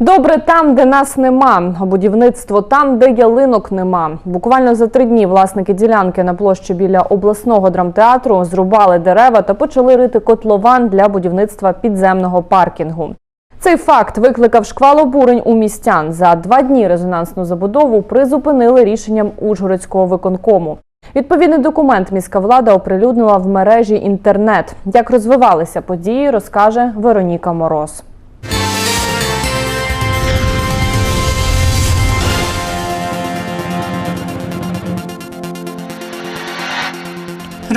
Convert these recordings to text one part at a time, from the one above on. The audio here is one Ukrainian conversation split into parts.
Добре там, де нас нема, будівництво там, де ялинок нема. Буквально за три дні власники ділянки на площі біля обласного драмтеатру зрубали дерева та почали рити котлован для будівництва підземного паркінгу. Цей факт викликав шквал обурень у містян. За два дні резонансну забудову призупинили рішенням Ужгородського виконкому. Відповідний документ міська влада оприлюднила в мережі інтернет. Як розвивалися події, розкаже Вероніка Мороз.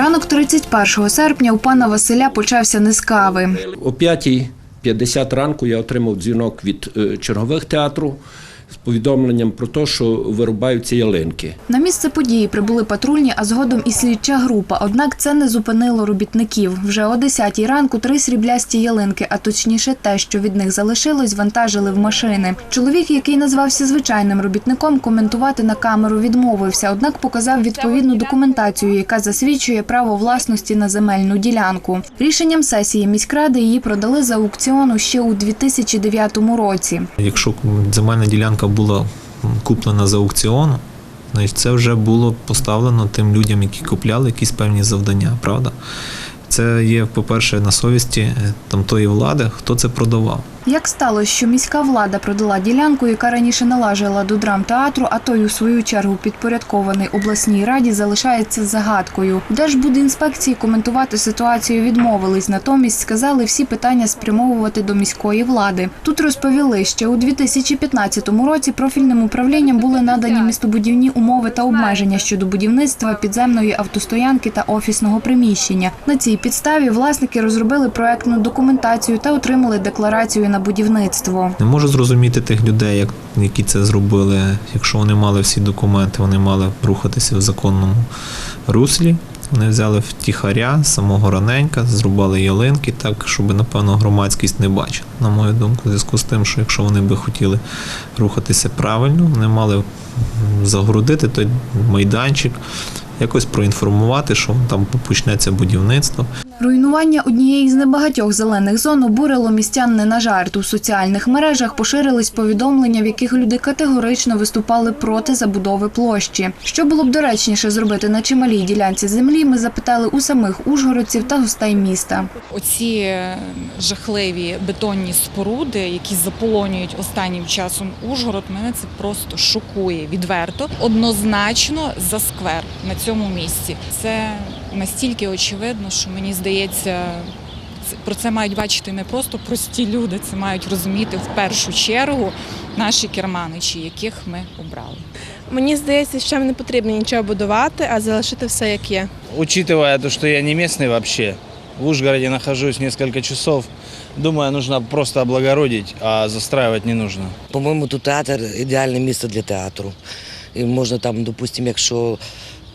Ранок 31 серпня у пана Василя почався не з кави. О 5.50 ранку я отримав дзвінок від е, чергових театру з повідомленням про те, що вирубаються ялинки. На місце події прибули патрульні, а згодом і слідча група. Однак це не зупинило робітників. Вже о 10 ранку три сріблясті ялинки, а точніше те, що від них залишилось, вантажили в машини. Чоловік, який назвався звичайним робітником, коментувати на камеру відмовився, однак показав відповідну документацію, яка засвідчує право власності на земельну ділянку. Рішенням сесії міськради її продали за аукціону ще у 2009 році. Якщо земельна ділянка була куплена за аукціону, значить це вже було поставлено тим людям, які купляли якісь певні завдання, правда? Це є, по-перше, на совісті е, там тої влади, хто це продавав. Як сталося, що міська влада продала ділянку, яка раніше належала до драмтеатру, а той у свою чергу підпорядкований обласній раді, залишається загадкою. Держбудінспекції коментувати ситуацію відмовились, натомість сказали всі питання спрямовувати до міської влади. Тут розповіли, що у 2015 році профільним управлінням були надані містобудівні умови та обмеження щодо будівництва підземної автостоянки та офісного приміщення. На цій підставі власники розробили проектну документацію та отримали декларацію на будівництво. Не можу зрозуміти тих людей, як, які це зробили. Якщо вони мали всі документи, вони мали рухатися в законному руслі. Вони взяли втіхаря самого раненька, зрубали ялинки так, щоб, напевно, громадськість не бачила. На мою думку, в зв'язку з тим, що якщо вони би хотіли рухатися правильно, вони мали загородити той майданчик, якось проінформувати, що там почнеться будівництво. Руйнування однієї з небагатьох зелених зон обурило містян не на жарт. У соціальних мережах поширились повідомлення, в яких люди категорично виступали проти забудови площі. Що було б доречніше зробити на чималій ділянці землі, ми запитали у самих ужгородців та гостей міста. Оці е, жахливі бетонні споруди, які заполонюють останнім часом Ужгород, мене це просто шокує відверто. Однозначно за сквер на цьому місці. Це настільки очевидно, що мені здається. Про це мають бачити не просто прості люди, це мають розуміти в першу чергу наші керманичі, яких ми обрали. Мені здається, що не потрібно нічого будувати, а залишити все як є. Учитывая то, что я не местный вообще, в Ужгороде нахожусь несколько часов, думаю, нужно просто облагородить, а застраивать не нужно. По-моєму, тут театр ідеальне місце для театру. І можна там, допустимо, якщо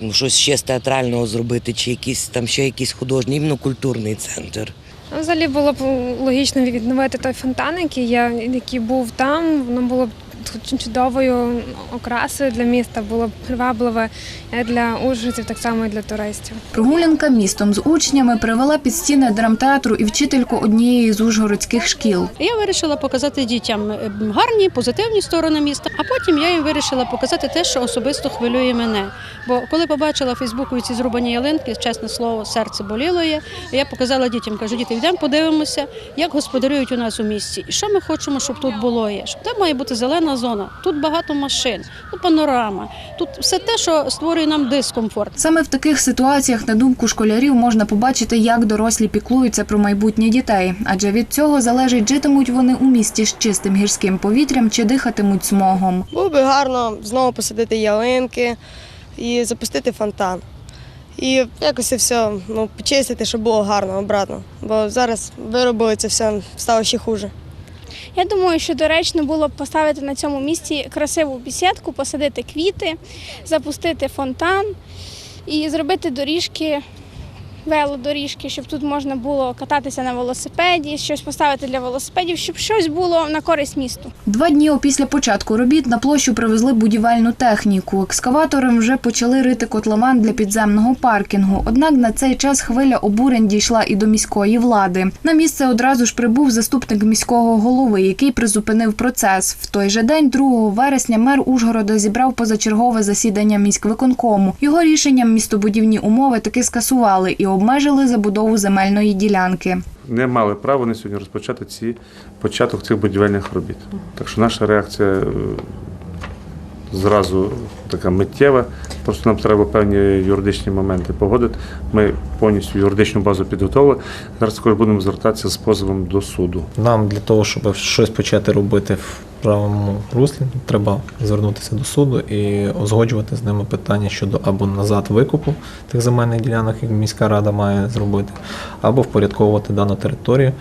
ну, щось ще з театрального зробити, чи якийсь там ще якийсь художній, іменно культурний центр. Ну, Взагалі було б логічно відновити той фонтан, який я який був там. Воно було б чудовою окрасою для міста, було б привабливе для ужгородців, так само і для туристів. Прогулянка містом з учнями привела під стіни драмтеатру і вчительку однієї з ужгородських шкіл. Я вирішила показати дітям е, гарні, позитивні сторони міста, а потім я їм вирішила показати те, що особисто хвилює мене. Бо коли побачила в Фейсбуку ці зрубані ялинки, чесне слово, серце боліло є. Я показала дітям, кажу, діти, йдемо подивимося, як господарюють у нас у місті. І що ми хочемо, щоб тут було є. Щоб там має бути зелена зона, тут багато машин, тут панорама, тут все те, що створює нам дискомфорт. Саме в таких ситуаціях, на думку школярів, можна побачити, як дорослі піклуються про майбутнє дітей, адже від цього залежить, житимуть вони у місті з чистим гірським повітрям чи дихатимуть смогом. Було би гарно знову посадити ялинки і запустити фонтан. І якось все ну, почистити, щоб було гарно обратно. Бо зараз виробили це все, стало ще хуже. Я думаю, що доречно було б поставити на цьому місці красиву бісідку, посадити квіти, запустити фонтан і зробити доріжки велодоріжки, щоб тут можна було кататися на велосипеді, щось поставити для велосипедів, щоб щось було на користь місту. Два дні опісля початку робіт на площу привезли будівельну техніку. Екскаватором вже почали рити котлован для підземного паркінгу. Однак на цей час хвиля обурень дійшла і до міської влади. На місце одразу ж прибув заступник міського голови, який призупинив процес. В той же день, 2 вересня, мер Ужгорода зібрав позачергове засідання міськвиконкому. Його рішенням містобудівні умови таки скасували і обмежили забудову земельної ділянки. не мали права на сьогодні розпочати ці початок цих будівельних робіт. Так що наша реакція е, зразу така миттєва. Просто нам треба певні юридичні моменти погодити. Ми повністю юридичну базу підготовили. Зараз також будемо звертатися з позовом до суду. Нам для того, щоб щось почати робити в правому руслі, треба звернутися до суду і узгоджувати з ними питання щодо або назад викупу тих земельних ділянок, які міська рада має зробити, або впорядковувати дану територію.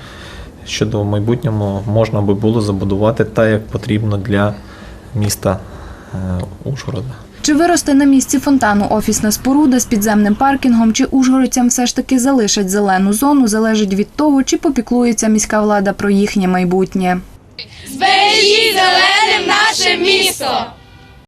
Щодо в майбутньому можна би було забудувати так, як потрібно для міста е, Ужгорода. Чи виросте на місці фонтану офісна споруда з підземним паркінгом, чи ужгородцям все ж таки залишать зелену зону, залежить від того, чи попіклується міська влада про їхнє майбутнє. Збережіть зеленим наше місто!